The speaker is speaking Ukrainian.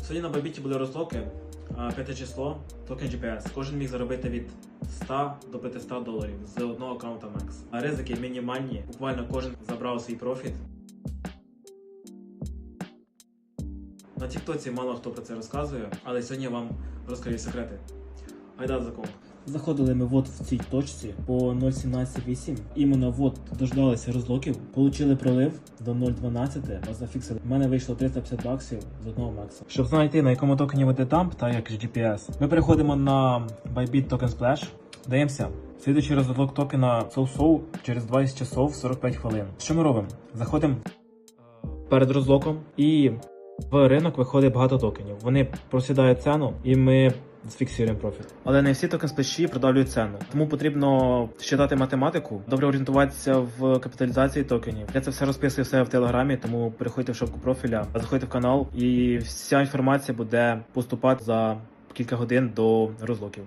Сьогодні на Бабіті були розлоки. П'яте число, токен GPS. Кожен міг заробити від 100 до 500 доларів з одного аккаунта Max. А ризики мінімальні. Буквально кожен забрав свій профіт. На Тіктоці мало хто про це розказує, але сьогодні я вам розкажу секрети. Гайда закон. Заходили ми вот в цій точці по 0.17.8. Іменно вот дождалися розлоків, получили пролив до 0.12, зафіксили. У мене вийшло 350 баксів з одного макса. Щоб знайти на якому токені веде дамп, так як GPS, ми переходимо на Bybit Token Splash, даємося. Слідуючий розлок токена SoSo через 20 часов 45 хвилин. Що ми робимо? Заходимо перед розлоком і в ринок виходить багато токенів. Вони просідають ціну, і ми зфіксуємо профіт. Але не всі токен спеші продавлюють ціну. Тому потрібно считати математику, добре орієнтуватися в капіталізації токенів. Я це все розписую все в телеграмі, тому переходьте в шапку профіля, заходьте в канал, і вся інформація буде поступати за кілька годин до розлоків.